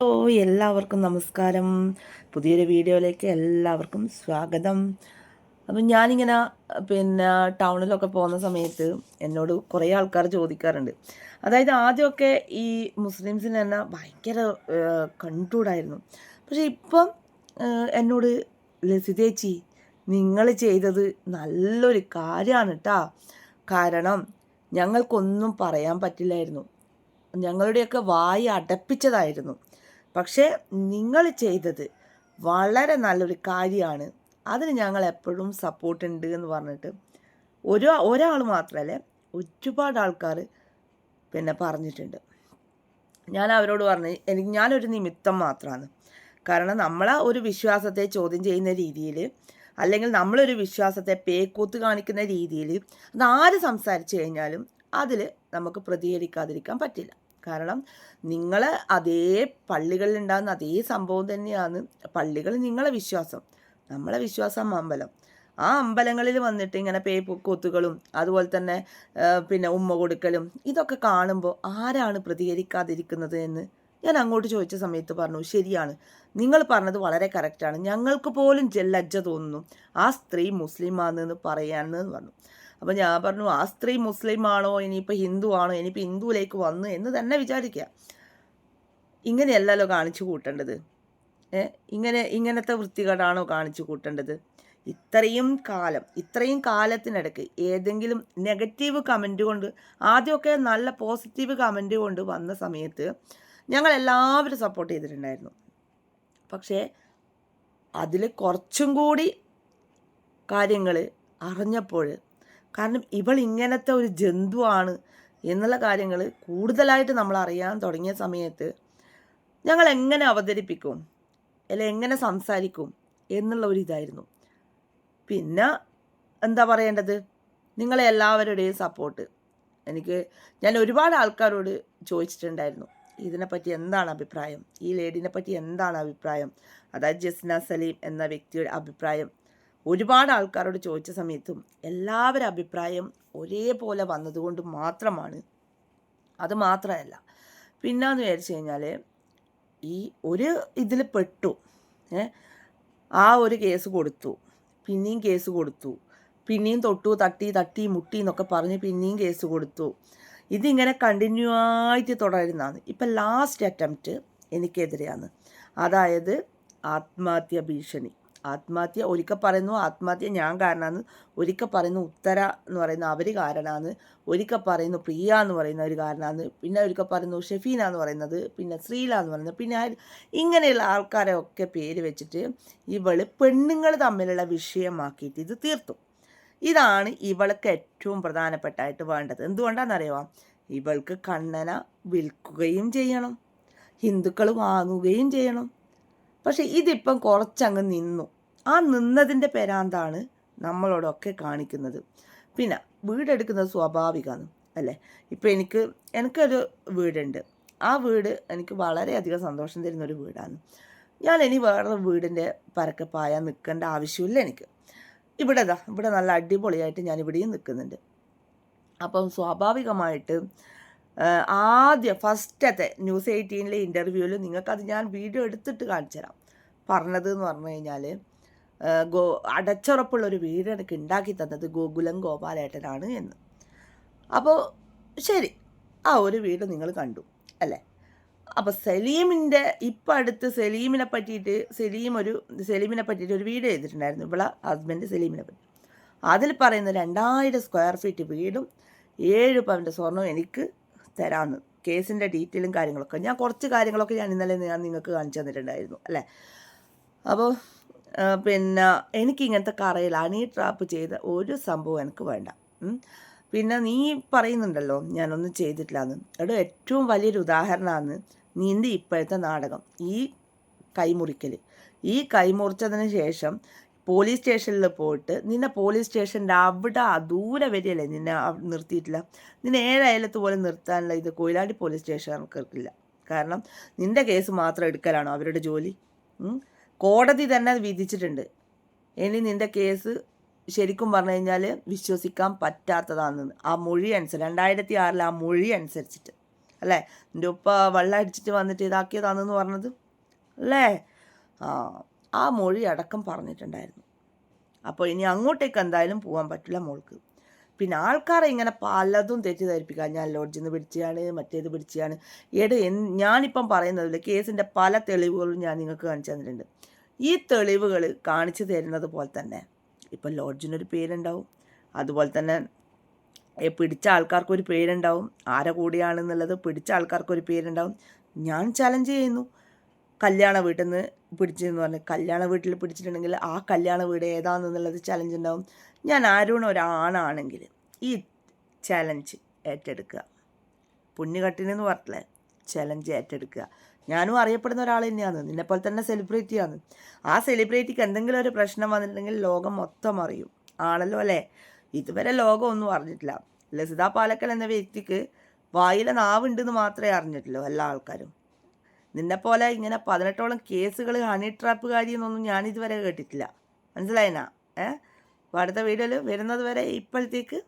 Hello എല്ലാവർക്കും നമസ്കാരം. പുതിയൊരു വീഡിയോയിലേക്ക് എല്ലാവർക്കും സ്വാഗതം. അപ്പം ഞാനിങ്ങനെ പിന്നെ ടൗണിലൊക്കെ പോകുന്ന സമയത്ത് എന്നോട് കുറേ ആൾക്കാർ ചോദിക്കാറുണ്ട്. അതായത് ആദ്യമൊക്കെ ഈ മുസ്ലിംസിന് തന്നെ ഭയങ്കര കണ്ടൂടായിരുന്നു പക്ഷെ ഇപ്പം എന്നോട് ലസിതേച്ചി നിങ്ങൾ ചെയ്തത് നല്ലൊരു കാര്യമാണ് കേട്ടോ കാരണം ഞങ്ങൾക്കൊന്നും പറയാൻ പറ്റില്ലായിരുന്നു. ഞങ്ങളുടെയൊക്കെ വായി അടപ്പിച്ചതായിരുന്നു. പക്ഷേ നിങ്ങൾ ചെയ്തത് വളരെ നല്ലൊരു കാര്യമാണ്. അതിന് ഞങ്ങൾ എപ്പോഴും സപ്പോർട്ട് ഉണ്ട് എന്ന് പറഞ്ഞിട്ട് ഒരു ഒരാൾ മാത്രമല്ല ഒരുപാട് ആൾക്കാർ പിന്നെ പറഞ്ഞിട്ടുണ്ട്. ഞാൻ അവരോട് പറഞ്ഞു എനിക്ക് ഞാനൊരു നിമിത്തം മാത്രമാണ്. കാരണം നമ്മളെ ഒരു വിശ്വാസത്തെ ചോദ്യം ചെയ്യുന്ന രീതിയിൽ അല്ലെങ്കിൽ നമ്മളൊരു വിശ്വാസത്തെ പേക്കൂത്ത് കാണിക്കുന്ന രീതിയിൽ അത് ആര് സംസാരിച്ചു കഴിഞ്ഞാലും അതിൽ നമുക്ക് പ്രതികരിക്കാതിരിക്കാൻ പറ്റില്ല. കാരണം നിങ്ങൾ അതേ പള്ളികളിൽ ഉണ്ടാകുന്ന അതേ സംഭവം തന്നെയാണ് പള്ളികൾ നിങ്ങളെ വിശ്വാസം നമ്മളെ വിശ്വാസം അമ്പലം. ആ അമ്പലങ്ങളിൽ വന്നിട്ട് ഇങ്ങനെ പേ കൊത്തുകളും അതുപോലെ തന്നെ പിന്നെ ഉമ്മ കൊടുക്കലും ഇതൊക്കെ കാണുമ്പോൾ ആരാണ് പ്രതികരിക്കാതിരിക്കുന്നത് എന്ന് ഞാൻ അങ്ങോട്ട് ചോദിച്ച സമയത്ത് പറഞ്ഞു ശരിയാണ്. നിങ്ങൾ പറഞ്ഞത് വളരെ കറക്റ്റാണ്. ഞങ്ങൾക്ക് പോലും ലജ്ജ തോന്നുന്നു. ആ സ്ത്രീ മുസ്ലിമാണെന്ന് പറയാനെന്ന് പറഞ്ഞു. അപ്പോൾ ഞാൻ പറഞ്ഞു ആ സ്ത്രീ മുസ്ലിം ആണോ ഇനിയിപ്പോൾ ഹിന്ദു ആണോ ഇനിയിപ്പോൾ ഹിന്ദുവിലേക്ക് വന്നു എന്ന് തന്നെ വിചാരിക്കുക ഇങ്ങനെയല്ലല്ലോ കാണിച്ചു കൂട്ടേണ്ടത്. ഇങ്ങനെ ഇങ്ങനത്തെ വൃത്തികേടാണോ കാണിച്ചു കൂട്ടേണ്ടത്? ഇത്രയും കാലം ഇത്രയും കാലത്തിനിടയ്ക്ക് ഏതെങ്കിലും നെഗറ്റീവ് കമന്റ് കൊണ്ട് ആദ്യമൊക്കെ നല്ല പോസിറ്റീവ് കമന്റ് കൊണ്ട് വന്ന സമയത്ത് ഞങ്ങൾ എല്ലാവരും സപ്പോർട്ട് ചെയ്തിട്ടുണ്ടായിരുന്നു. പക്ഷേ അതിൽ കുറച്ചും കൂടി കാര്യങ്ങൾ അറിഞ്ഞപ്പോൾ കാരണം ഇവൾ ഇങ്ങനത്തെ ഒരു ജന്തുവാണ് എന്നുള്ള കാര്യങ്ങൾ കൂടുതലായിട്ട് നമ്മൾ അറിയാൻ തുടങ്ങിയ സമയത്ത് ഞങ്ങൾ എങ്ങനെ അവതരിപ്പിക്കും അല്ലെ എങ്ങനെ സംസാരിക്കും എന്നുള്ള ഒരു ഇതായിരുന്നു. പിന്നെ എന്താ പറയേണ്ടത്? നിങ്ങളെ എല്ലാവരുടെയും സപ്പോർട്ട് എനിക്ക് ഞാൻ ഒരുപാട് ആൾക്കാരോട് ചോദിച്ചിട്ടുണ്ടായിരുന്നു ഇതിനെപ്പറ്റി എന്താണ് അഭിപ്രായം? ഈ ലേഡിനെ പറ്റി എന്താണ് അഭിപ്രായം? അതായത് ജസ്ന സലീം എന്ന വ്യക്തിയുടെ അഭിപ്രായം. ഒരുപാട് ആൾക്കാരോട് ചോദിച്ച സമയത്തും എല്ലാവരും അഭിപ്രായം ഒരേപോലെ വന്നതുകൊണ്ട് മാത്രമാണ്. അത് മാത്രമല്ല. പിന്നെന്ന് വിചാരിച്ചു കഴിഞ്ഞാൽ ഈ ഒരു ഇതിൽ പെട്ടു. ആ ഒരു കേസ് കൊടുത്തു. പിന്നെയും കേസ് കൊടുത്തു. പിന്നെയും തൊട്ടു തട്ടി തട്ടി മുട്ടി എന്നൊക്കെ പറഞ്ഞ് പിന്നെയും കേസ് കൊടുത്തു. ഇതിങ്ങനെ കണ്ടിന്യൂ ആയിട്ട് തുടരുന്നതാണ്. ഇപ്പം ലാസ്റ്റ് അറ്റംപ്റ്റ് എനിക്കെതിരെയാണ്. അതായത് ആത്മഹത്യ ഭീഷണി. ആത്മഹത്യ ഒരിക്കൽ പറയുന്നു ആത്മഹത്യ ഞാൻ കാരണമാണ് ഒരിക്കൽ പറയുന്നു ഉത്തര എന്ന് പറയുന്ന അവർ കാരണമാണ് ഒരിക്കൽ പറയുന്നു പ്രിയ എന്ന് പറയുന്ന ഒരു കാരണമാണ് പിന്നെ ഒരിക്കൽ പറയുന്നു ഷെഫീന എന്ന് പറയുന്നത് പിന്നെ ശ്രീല എന്ന് പറയുന്നത് പിന്നെ ഇങ്ങനെയുള്ള ആൾക്കാരെ ഒക്കെ പേര് വെച്ചിട്ട് ഇവൾ പെണ്ണുങ്ങൾ തമ്മിലുള്ള വിഷയമാക്കിയിട്ട് ഇത് തീർത്തു. ഇതാണ് ഇവൾക്ക് ഏറ്റവും പ്രധാനപ്പെട്ടായിട്ട് വേണ്ടത്. എന്തുകൊണ്ടാണെന്നറിയാം ഇവൾക്ക് കണ്ണന വിൽക്കുകയും ചെയ്യണം ഹിന്ദുക്കൾ വാങ്ങുകയും ചെയ്യണം. പക്ഷെ ഇതിപ്പം കുറച്ചങ്ങ് നിന്നു. ആ നിന്നതിന്റെ പേരാന്താണ് നമ്മളോടൊക്കെ കാണിക്കുന്നത്. പിന്നെ വീടെടുക്കുന്നത് സ്വാഭാവികമാണ് അല്ലേ? ഇപ്പം എനിക്ക് എനിക്കൊരു വീടുണ്ട്. ആ വീട് എനിക്ക് വളരെയധികം സന്തോഷം തരുന്ന ഒരു വീടാണ്. ഞാൻ ഇനി വേറൊരു വീടിന്റെ പരക്കെ പായാൻ നിൽക്കേണ്ട ആവശ്യമില്ല എനിക്ക്. ഇവിടെ ഇതാ ഇവിടെ നല്ല അടിപൊളിയായിട്ട് ഞാൻ ഇവിടെയും നിൽക്കുന്നുണ്ട്. അപ്പം സ്വാഭാവികമായിട്ട് ആദ്യം ഫസ്റ്റത്തെ ന്യൂസ് എയ്റ്റീനിലെ ഇന്റർവ്യൂവിൽ നിങ്ങൾക്കത് ഞാൻ വീഡിയോ എടുത്തിട്ട് കാണിച്ചു തരാം പറഞ്ഞത് എന്ന് പറഞ്ഞു കഴിഞ്ഞാൽ ഗോ അടച്ചുറപ്പുള്ള ഒരു വീട് എനിക്ക് ഉണ്ടാക്കി തന്നത് ഗോകുലം ഗോപാലേട്ടനാണ് എന്ന്. അപ്പോൾ ശരി ആ ഒരു വീട് നിങ്ങൾ കണ്ടു അല്ലേ? അപ്പോൾ സലീമിന്റെ ഇപ്പം അടുത്ത് സലീമിനെ പറ്റിയിട്ട് സലീം ഒരു സലീമിനെ പറ്റിയിട്ട് ഒരു വീട് ചെയ്തിട്ടുണ്ടായിരുന്നു ഇവിടെ ഹസ്ബൻഡ് സലീമിനെ പറ്റി. അതിൽ പറയുന്ന രണ്ടായിരം സ്ക്വയർ ഫീറ്റ് വീടും ഏഴ് പവന്റെ സ്വർണവും എനിക്ക് തരാമെന്ന് കേസിന്റെ ഡീറ്റെയിലും കാര്യങ്ങളൊക്കെ. ഞാൻ കുറച്ച് കാര്യങ്ങളൊക്കെ ഞാൻ ഇന്നലെ ഞാൻ നിങ്ങൾക്ക് കാണിച്ചു തന്നിട്ടുണ്ടായിരുന്നു അല്ലേ? അപ്പോൾ പിന്നെ എനിക്കിങ്ങനത്തെ കറയിൽ അണി ട്രാപ്പ് ചെയ്ത ഒരു സംഭവം എനിക്ക് വേണ്ട. പിന്നെ നീ പറയുന്നുണ്ടല്ലോ ഞാനൊന്നും ചെയ്തിട്ടില്ലാന്ന്. എടോ ഏറ്റവും വലിയൊരു ഉദാഹരണമാണ് നിന്റെ ഇപ്പോഴത്തെ നാടകം ഈ കൈമുറിക്കൽ ഈ കൈമുറിച്ചതിന് ശേഷം പോലീസ് സ്റ്റേഷനിൽ പോയിട്ട് നിന്നെ പോലീസ് സ്റ്റേഷന്റെ അവിടെ ദൂരെ വരികയല്ലേ നിന്നെ നിർത്തിയിട്ടില്ല? നിന്നെ ഏഴയലത്ത് പോലെ നിർത്താനുള്ള ഇത് കൊയിലാണ്ടി പോലീസ് സ്റ്റേഷൻ സ്റ്റേഷൻകാർക്കില്ല കാരണം നിന്റെ കേസ് മാത്രം എടുക്കലാണോ അവരുടെ ജോലി? കോടതി തന്നെ വിധിച്ചിട്ടുണ്ട്. ഇനി നിന്റെ കേസ് ശരിക്കും പറഞ്ഞു കഴിഞ്ഞാൽ വിശ്വസിക്കാൻ പറ്റാത്തതാണെന്ന്. ആ മൊഴി അനുസരിച്ച് രണ്ടായിരത്തി ആറിൽ ആ മൊഴി അനുസരിച്ചിട്ട്. അല്ലേ? എന്റെ ഉപ്പ വെള്ളം അടിച്ചിട്ട് വന്നിട്ട് ഇതാക്കിയതാണെന്ന് പറഞ്ഞത്. അല്ലേ? ആ ആ മൊഴി അടക്കം പറഞ്ഞിട്ടുണ്ടായിരുന്നു. അപ്പോൾ ഇനി അങ്ങോട്ടേക്ക് എന്തായാലും പോകാൻ പറ്റില്ല മോൾക്ക്. പിന്നെ ആൾക്കാരെ ഇങ്ങനെ പലതും തെറ്റിദ്ധരിപ്പിക്കാം. ഞാൻ ലോഡ്ജിൽ നിന്ന് പിടിച്ചാണ് മറ്റേത് പിടിച്ചാണ് എട് ഞാനിപ്പം പറയുന്നതിൽ കേസിന്റെ പല തെളിവുകളും ഞാൻ നിങ്ങൾക്ക് കാണിച്ചു തന്നിട്ടുണ്ട്. ഈ തെളിവുകൾ കാണിച്ചു തരുന്നത് പോലെ തന്നെ ഇപ്പം ലോഡ്ജിനൊരു പേരുണ്ടാവും. അതുപോലെ തന്നെ പിടിച്ച ആൾക്കാർക്കൊരു പേരുണ്ടാവും. ആരെ കൂടിയാണെന്നുള്ളത് പിടിച്ച ആൾക്കാർക്കൊരു പേരുണ്ടാവും. ഞാൻ ചലഞ്ച് ചെയ്യുന്നു. കല്യാണ വീട്ടിൽ നിന്ന് പിടിച്ചെന്ന് പറഞ്ഞു കല്യാണ വീട്ടിൽ പിടിച്ചിട്ടുണ്ടെങ്കിൽ ആ കല്യാണ വീട് ഏതാണെന്നുള്ളത് ചലഞ്ച് ഉണ്ടാവും. ഞാൻ ആരോണ ഒരാണാണെങ്കിൽ ഈ ചലഞ്ച് ഏറ്റെടുക്കുക. പുണ്യകട്ടിനെന്ന് പറഞ്ഞില്ലേ ചലഞ്ച് ഏറ്റെടുക്കുക. ഞാനും അറിയപ്പെടുന്ന ഒരാൾ തന്നെയാണ്. നിന്നെപ്പോലെ തന്നെ സെലിബ്രിറ്റിയാണ് ആ സെലിബ്രിറ്റിക്ക് എന്തെങ്കിലും ഒരു പ്രശ്നം വന്നിട്ടുണ്ടെങ്കിൽ ലോകം മൊത്തം അറിയും. ആണല്ലോ അല്ലേ? ഇതുവരെ ലോകം ഒന്നും അറിഞ്ഞിട്ടില്ല. ലസിത പാലക്കൽ എന്ന വ്യക്തിക്ക് വായിലെ നാവുണ്ടെന്ന് മാത്രമേ അറിഞ്ഞിട്ടുള്ളൂ എല്ലാ ആൾക്കാരും. നിന്നെപ്പോലെ ഇങ്ങനെ പതിനെട്ടോളം കേസുകൾ ഹണി ട്രാപ്പുകാരി എന്നൊന്നും ഞാനിതുവരെ കേട്ടിട്ടില്ല. മനസ്സിലായിനാ? ഏഹ് അടുത്ത വീഡിയോയിൽ വരുന്നത് വരെ ഇപ്പോഴത്തേക്ക്